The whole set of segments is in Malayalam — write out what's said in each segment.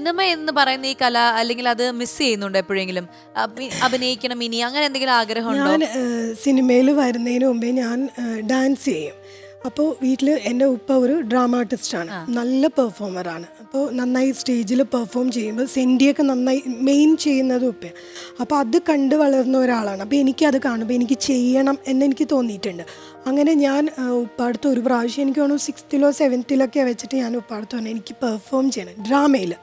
സിനിമ എന്ന് പറയുന്ന ഈ കല അല്ലെങ്കിൽ അത് മിസ് ചെയ്യുന്നുണ്ടോ എപ്പോഴെങ്കിലും? അഭി- അഭിനയിക്കണം ഇനി അങ്ങനെ എന്തെങ്കിലും ആഗ്രഹമുണ്ടോ? ഞാൻ സിനിമയിൽ വരുന്നതിന് മുമ്പേ ഞാൻ ഡാൻസ് ചെയ്യും. അപ്പോൾ വീട്ടിൽ എന്റെ ഉപ്പ ഒരു ഡ്രാമ ആർട്ടിസ്റ്റാണ് നല്ല പെർഫോമറാണ് അപ്പോൾ നന്നായി സ്റ്റേജിൽ പെർഫോം ചെയ്യുമ്പോൾ സെൻഡിയൊക്കെ നന്നായി മെയിൻ ചെയ്യുന്നത് ഉപ്പ. അപ്പോൾ അത് കണ്ട് വളർന്ന ഒരാളാണ്. അപ്പോൾ എനിക്കത് കാണുമ്പോൾ എനിക്ക് ചെയ്യണം എന്നെനിക്ക് തോന്നിയിട്ടുണ്ട്. അങ്ങനെ ഞാൻ ഉപ്പാടത്ത് ഒരു പ്രാവശ്യം എനിക്ക് തോന്നുന്നു സിക്സ്ത്തിലോ സെവൻത്തിലൊക്കെ വെച്ചിട്ട് ഞാൻ ഉപ്പാടുത്ത് പറഞ്ഞു എനിക്ക് പെർഫോം ചെയ്യണം. ഡ്രാമയിൽ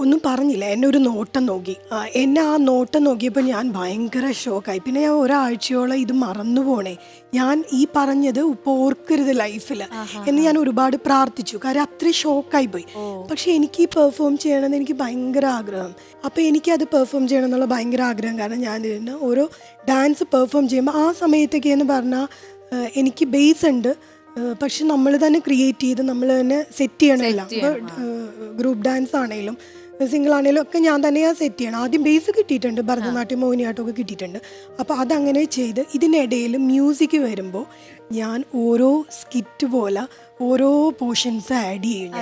ഒന്നും പറഞ്ഞില്ല. എന്നെ ഒരു നോട്ടം നോക്കി. എന്നെ ആ നോട്ടം നോക്കിയപ്പോൾ ഞാൻ ഭയങ്കര ഷോക്കായി പിന്നെ ഞാൻ ഒരാഴ്ചയോളം ഇത് മറന്നു പോണേ. ഞാൻ ഈ പറഞ്ഞത് ഇപ്പോൾ ഓർക്കരുത് ലൈഫിൽ എന്ന് ഞാൻ ഒരുപാട് പ്രാർത്ഥിച്ചു. കാരണം അത്രയും ഷോക്കായി പോയി. പക്ഷെ എനിക്ക് ഈ പെർഫോം ചെയ്യണമെന്ന് എനിക്ക് ഭയങ്കര ആഗ്രഹം. അപ്പോൾ എനിക്കത് പെർഫോം ചെയ്യണം എന്നുള്ള ഭയങ്കര ആഗ്രഹം. കാരണം ഞാൻ ഓരോ ഡാൻസ് പെർഫോം ചെയ്യുമ്പോൾ ആ സമയത്തൊക്കെ എന്ന് പറഞ്ഞാൽ എനിക്ക് ബേസ് ഉണ്ട്. പക്ഷെ നമ്മൾ തന്നെ ക്രിയേറ്റ് ചെയ്ത് നമ്മൾ തന്നെ സെറ്റ് ചെയ്യണമല്ല ഗ്രൂപ്പ് ഡാൻസ് ആണെങ്കിലും സിംഗിൾ ആണെങ്കിലും ഒക്കെ ഞാൻ തന്നെയാണ് സെറ്റ് ചെയ്യണം. ആദ്യം ബേസ് കിട്ടിയിട്ടുണ്ട് ഭരതനാട്യം മോഹിനിയാട്ടം ഒക്കെ കിട്ടിയിട്ടുണ്ട്. അപ്പോൾ അതങ്ങനെ ചെയ്ത് ഇതിനിടയിൽ മ്യൂസിക് വരുമ്പോൾ ഞാൻ ഓരോ സ്കിറ്റ് പോലെ ഓരോ പോർഷൻസ് ആഡ് ചെയ്യും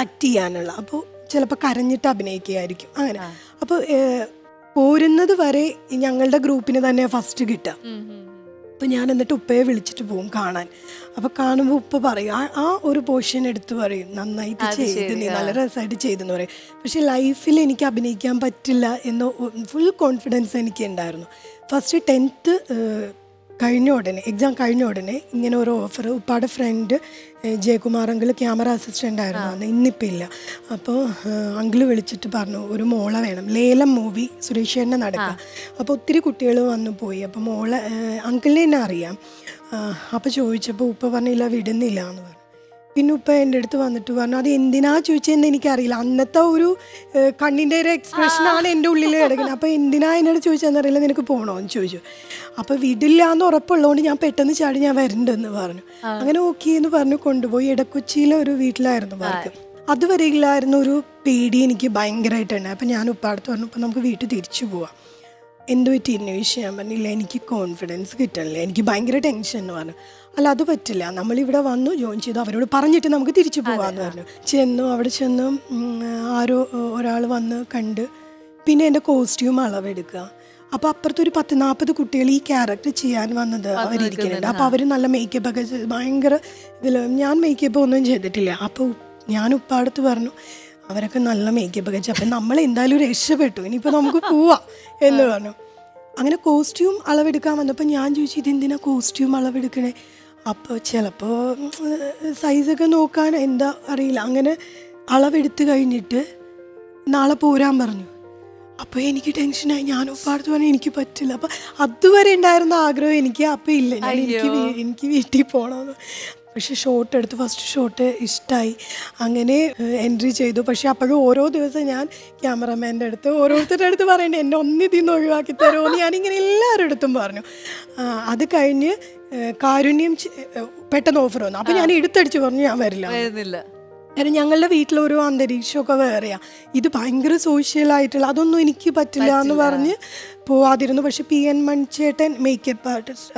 ആക്ട് ചെയ്യാനുള്ള. അപ്പോൾ ചിലപ്പോൾ കരഞ്ഞിട്ട് അഭിനയിക്കുകയായിരിക്കും. അങ്ങനെ. അപ്പോൾ പോരുന്നത് വരെ ഞങ്ങളുടെ ഗ്രൂപ്പിന് തന്നെ ഫസ്റ്റ് കിട്ടുക. അപ്പം ഞാൻ എന്നിട്ട് ഉപ്പയെ വിളിച്ചിട്ട് പോകും കാണാൻ. അപ്പോൾ കാണുമ്പോൾ ഉപ്പ പറയും ആ ആ ഒരു പോർഷൻ എടുത്ത് പറയും. നന്നായിട്ട് ചെയ്ത് നീ നല്ല രസമായിട്ട് ചെയ്തെന്ന് പറയും. പക്ഷെ ലൈഫിൽ എനിക്ക് അഭിനയിക്കാൻ പറ്റില്ല എന്ന ഫുൾ കോൺഫിഡൻസ് എനിക്ക് ഉണ്ടായിരുന്നു. ഫസ്റ്റ് ടെൻത്ത് കഴിഞ്ഞ ഉടനെ എക്സാം കഴിഞ്ഞ ഉടനെ ഇങ്ങനെ ഒരു offer ഉപ്പാടെ friend Jayakumar uncle camera assistant ആയിരുന്നു അന്ന്. ഇന്നിപ്പോൾ ഇല്ല. അപ്പോൾ അങ്കിൾ വിളിച്ചിട്ട് പറഞ്ഞു ഒരു മോള വേണം. ലേലം മൂവി സുരേഷ് തന്നെ നടക്കുക അപ്പോൾ ഒത്തിരി കുട്ടികൾ വന്നു പോയി. അപ്പോൾ മോളെ അങ്കിളിനെ തന്നെ അറിയാം. അപ്പോൾ ചോദിച്ചപ്പോൾ ഉപ്പ പറഞ്ഞില്ല വിടുന്നില്ല എന്ന് പറഞ്ഞു. പിന്നെ ഉപ്പ എന്റെ അടുത്ത് വന്നിട്ട് പറഞ്ഞു അത് എന്തിനാ ചോദിച്ചതെന്ന് എനിക്കറിയില്ല. അന്നത്തെ ഒരു കണ്ണിന്റെ ഒരു എക്സ്പ്രഷനാണ് എന്റെ ഉള്ളിൽ കിടക്കുന്നത്. അപ്പോൾ എന്തിനാ എന്നോട് ചോദിച്ചതെന്ന് അറിയില്ല നിനക്ക് പോകണോ എന്ന് ചോദിച്ചു. അപ്പോൾ വിടില്ല എന്ന് ഉറപ്പുള്ളതുകൊണ്ട് ഞാൻ പെട്ടെന്ന് ചാടി ഞാൻ വരണ്ടെന്ന് പറഞ്ഞു. അങ്ങനെ ഓക്കെ എന്ന് പറഞ്ഞു കൊണ്ടുപോയി ഇടക്കൊച്ചിയിലെ ഒരു വീട്ടിലായിരുന്നു വർക്ക്. അതുവരെയില്ലായിരുന്നു ഒരു പേടി എനിക്ക് ഭയങ്കരമായിട്ടുണ്ട് അപ്പം ഞാൻ ഉപ്പാടത്ത് പറഞ്ഞു ഇപ്പം നമുക്ക് വീട്ടിൽ തിരിച്ചു പോവാം. എന്ത് പറ്റി എന്നെ വിഷയം? പറഞ്ഞില്ല എനിക്ക് കോൺഫിഡൻസ് കിട്ടണില്ല. എനിക്ക് ഭയങ്കര ടെൻഷൻ എന്ന് പറഞ്ഞു. അല്ല അത് പറ്റില്ല. നമ്മളിവിടെ വന്നു ജോയിൻ ചെയ്തു. അവരോട് പറഞ്ഞിട്ട് നമുക്ക് തിരിച്ചു പോകാമെന്ന് പറഞ്ഞു. ചെന്നു അവിടെ ചെന്നു ആരോ ഒരാൾ വന്ന് കണ്ട് പിന്നെ എന്റെ കോസ്റ്റ്യൂം അളവെടുക്കുക അപ്പോൾ അപ്പുറത്ത് ഒരു പത്ത് നാൽപ്പത് കുട്ടികൾ ഈ ക്യാരക്ടർ ചെയ്യാൻ വന്നത് അവരിയ്ക്കുന്നുണ്ട് അപ്പോൾ അവർ നല്ല മേക്കപ്പ് ഒക്കെ ഭയങ്കര ഇതിൽ ഞാൻ മേക്കപ്പ് ഒന്നും ചെയ്തിട്ടില്ല. അപ്പോൾ ഞാൻ ഉപ്പാടത്ത് പറഞ്ഞു അവരൊക്കെ നല്ല മേക്കപ്പ് ഒക്കെ അപ്പം നമ്മൾ എന്തായാലും രക്ഷപ്പെട്ടു. ഇനിയിപ്പോൾ നമുക്ക് പോവാം എന്ന് പറഞ്ഞു. അങ്ങനെ കോസ്റ്റ്യൂം അളവെടുക്കാൻ വന്നപ്പോൾ ഞാൻ ചോദിച്ചു ഇതെന്തിനാ കോസ്റ്റ്യൂം അളവെടുക്കണേ? അപ്പോൾ ചിലപ്പോൾ സൈസൊക്കെ നോക്കാൻ എന്താ അറിയില്ല. അങ്ങനെ അളവെടുത്ത് കഴിഞ്ഞിട്ട് നാളെ പോരാൻ പറഞ്ഞു. അപ്പോൾ എനിക്ക് ടെൻഷനായി ഞാൻ ഒപ്പാടത്ത് പറഞ്ഞാൽ എനിക്ക് പറ്റില്ല. അപ്പം അതുവരെ ഉണ്ടായിരുന്ന ആഗ്രഹം എനിക്ക് അപ്പോൾ ഇല്ല. ഞാൻ എനിക്ക് എനിക്ക് വീട്ടിൽ പോകണമെന്ന് പക്ഷെ ഷോട്ട് എടുത്ത് ഫസ്റ്റ് ഷോട്ട് ഇഷ്ടമായി അങ്ങനെ എൻട്രി ചെയ്തു. പക്ഷെ അപ്പോഴും ഓരോ ദിവസം ഞാൻ ക്യാമറമാന്റെ അടുത്ത് ഓരോരുത്തരുടെ അടുത്ത് പറയണ്ടേ എന്നെ ഒന്നിതിൽ നിന്ന് ഒഴിവാക്കി തരുമോ? എന്ന് ഞാനിങ്ങനെ എല്ലാവരുടെ അടുത്തും പറഞ്ഞു. അത് കഴിഞ്ഞ് കാരുണ്യം പെട്ടെന്ന് ഓഫർ വന്നു. അപ്പം ഞാൻ എടുത്തടിച്ച് പറഞ്ഞു ഞാൻ വരില്ല. വരുന്നില്ല. കാരണം ഞങ്ങളുടെ വീട്ടിലൊരു അന്തരീക്ഷമൊക്കെ വേറെയാ. ഇത് ഭയങ്കര സോഷ്യലായിട്ടുള്ള അതൊന്നും എനിക്ക് പറ്റില്ല എന്ന് പറഞ്ഞ് പോവാതിരുന്നു. പക്ഷെ പി എൻ മൺചേട്ടൻ മേക്കപ്പ് ആർട്ടിസ്റ്റ്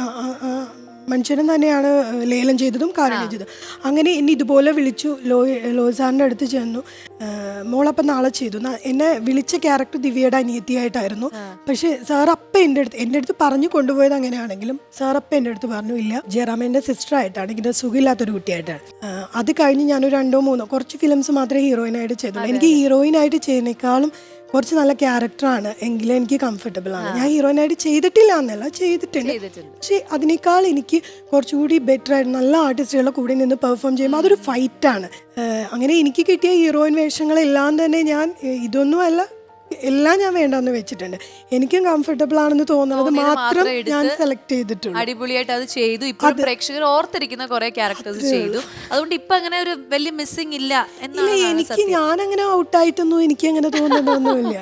മൺചേട്ടൻ തന്നെയാണ് ലേലം ചെയ്തതും കാരണം ചെയ്തതും. അങ്ങനെ എന്നെ ഇതുപോലെ വിളിച്ചു ലോ ലോസാറിന്റെ അടുത്ത് ചെന്നു. മോളപ്പം നാളെ ചെയ്തു. എന്നെ വിളിച്ച ക്യാരക്ടർ ദിവ്യയുടെ അനിയത്തിയായിട്ടായിരുന്നു. പക്ഷേ സാർ അപ്പം എന്റെ അടുത്ത് എന്റെ അടുത്ത് പറഞ്ഞു കൊണ്ടുപോയത് അങ്ങനെയാണെങ്കിലും സാർ അപ്പം എന്റെ അടുത്ത് പറഞ്ഞു ഇല്ല ജയറാമേന്റെ സിസ്റ്റർ ആയിട്ടാണ് ഇങ്ങനെ സുഖമില്ലാത്തൊരു കുട്ടിയായിട്ടാണ്. അത് കഴിഞ്ഞ് ഞാനൊരു രണ്ടോ മൂന്നോ കുറച്ച് ഫിലിംസ് മാത്രമേ ഹീറോയിനായിട്ട് ചെയ്തുള്ളൂ. എനിക്ക് ഹീറോയിനായിട്ട് ചെയ്യുന്നേക്കാളും കുറച്ച് നല്ല ക്യാരക്ടറാണ് എങ്കിലും എനിക്ക് കംഫർട്ടബിൾ ആണ്. ഞാൻ ഹീറോയിനായിട്ട് ചെയ്തിട്ടില്ല എന്നല്ല ചെയ്തിട്ടുണ്ട്. പക്ഷെ അതിനേക്കാൾ എനിക്ക് കുറച്ചുകൂടി ബെറ്റർ ആയിട്ട് നല്ല ആർട്ടിസ്റ്റുകളുടെ കൂടെ നിന്ന് പെർഫോം ചെയ്യുമ്പോൾ അതൊരു ഫൈറ്റ് ആണ്. അങ്ങനെ എനിക്ക് കിട്ടിയ ഹീറോയിൻ വേഷങ്ങളെല്ലാം തന്നെ ഞാൻ ഇതൊന്നുമല്ല എല്ലാം ഞാൻ വേണ്ടെന്ന് വെച്ചിട്ടുണ്ട്. എനിക്കും കംഫർട്ടബിൾ ആണെന്ന് തോന്നുന്നത് മാത്രം ഞാൻ സെലക്ട് ചെയ്തിട്ടുണ്ട് അടിപൊളിയായിട്ട് അത് ചെയ്തു. ഇപ്പൊ പ്രേക്ഷകർ ഓർത്തിരിക്കുന്ന കുറെ ക്യാരക്ടേഴ്സ് ചെയ്തു. അതുകൊണ്ട് ഇപ്പൊ അങ്ങനെ ഒരു വലിയ മിസ്സിംഗ് ഇല്ല ഇല്ല എന്നാണ് എനിക്ക് ഞാൻ അങ്ങനെ ഔട്ടായിട്ടൊന്നും എനിക്ക് അങ്ങനെ തോന്നുന്നതൊന്നുമില്ല